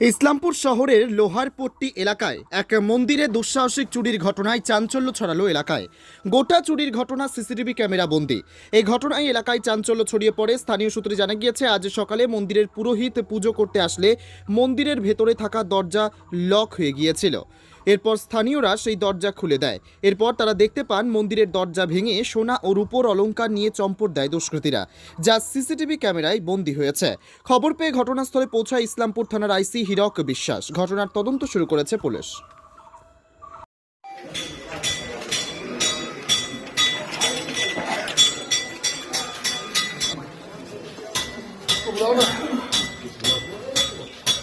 ইসলামপুর শহরের লোহারপট্টি এলাকায় এক মন্দিরে দুঃসাহসিক চুরির ঘটনায় চাঞ্চল্য ছড়ালো এলাকায়। গোটা চুরির ঘটনা সিসিটিভি ক্যামেরা বন্দি। এই ঘটনায় এলাকায় চাঞ্চল্য ছড়িয়ে পড়ে। স্থানীয় সূত্রে জানা গিয়েছে, আজ সকালে মন্দিরের পুরোহিত পুজো করতে আসলে মন্দিরের ভেতরে থাকা দরজা লক হয়ে গিয়েছিল। এরপর স্থানীয়রা সেই দরজা খুলে দেয়। এরপর তারা দেখতে পান মন্দিরের দরজা ভেঙে সোনা ও রূপোর অলংকার নিয়ে চম্পট দেয় দুষ্কৃতীরা, যা সিসিটিভি ক্যামেরায় বন্দী হয়েছে। খবর পেয়ে ঘটনাস্থলে পৌঁছায় ইসলামপুর থানার আইসি হিরক বিশ্বাস। ঘটনার তদন্ত শুরু করেছে পুলিশ।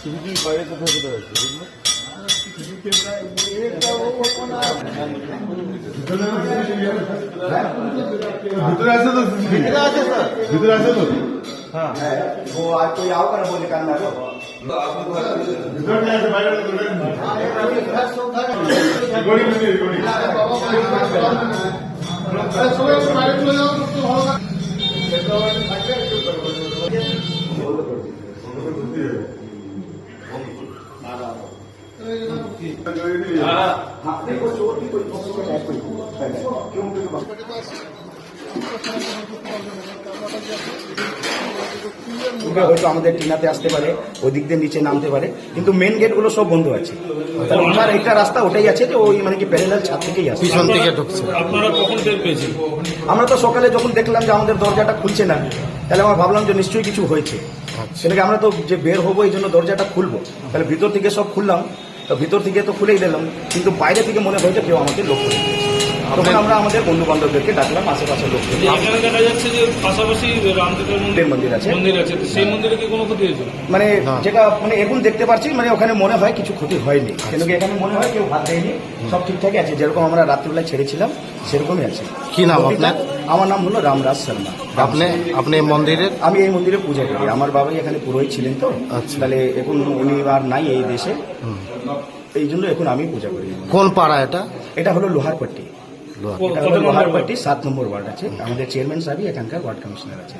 তুমি কি বাইরে কোথায় কোথায় আছে? भीतर असत होती भीतर असत भीतर असत होती वो आज कोई आओ कर वो निकालना तो भीतर नहीं आते बाहर गोड़ी मिली गोड़ी सुबह तुम्हारे चले जाओ तो होगा হয়তো আমাদের টিনাতে আসতে পারে ওই দিক দিয়ে নিচে নামতে পারে কিন্তু মেন গেটগুলো সব বন্ধ আছে। তাহলে ওনার একটা রাস্তা ওটাই আছে যে ওই মানে কি প্যারেলাল ছাদ থেকেই আসে পিছন থেকে ঢুকছে। আপনারা কখন টের পেয়েছেন? আমরা তো সকালে যখন দেখলাম যে আমাদের দরজাটা খুলছে না তাহলে আমরা ভাবলাম যে নিশ্চয়ই কিছু হয়েছে। সেটাকে আমরা তো যে বের হব এই জন্য দরজাটা খুলবো। তাহলে ভিতর থেকে সব খুললাম। তো ভিতর থেকে তো খুলেই দিলাম কিন্তু বাইরে থেকে মনে হয়েছে কেউ আমাকে লক্ষ্য করে তখন আমরা আমাদের বন্ধু বান্ধবদেরকে ডাকলাম আশেপাশের লোককে যে এখানে দেখা যাচ্ছে যে পাশাপাশি রামদেবের মন্দির মন্দির আছে। মন্দির আছে তো সেই মন্দিরে কি কোনো ক্ষতি হয়েছে? মানে যেটা মানে এখন দেখতে পাচ্ছি মানে ওখানে মনে হয় কিছু ক্ষতি হয়নি। কিন্তু কি এখানে মনে হয় কেউ হাত দেয়নি। সব ঠিকঠাকই আছে যেরকম আমরা রাত্রিবেলায় ছেড়েছিলাম সেরকমই আছে। কি নাম আপনার? আমার নাম হলো রামরাজ শর্মা। আপনি আপনি মন্দিরের আমি এই মন্দিরে পূজা করি। আমার বাবাই এখানে পুরোহিত ছিলেন তো। আচ্ছা। তাহলে এখন উনি আর নাই এই দেশে। এই জন্য এখন আমি পূজা করি। কোন পাড়া এটা? এটা হলো লোহারপট্টি। লোহারপট্টি সাত নম্বর ওয়ার্ড আছে। আমাদের চেয়ারম্যান সাহেবই এখানকার ওয়ার্ড কমিশনার আছে।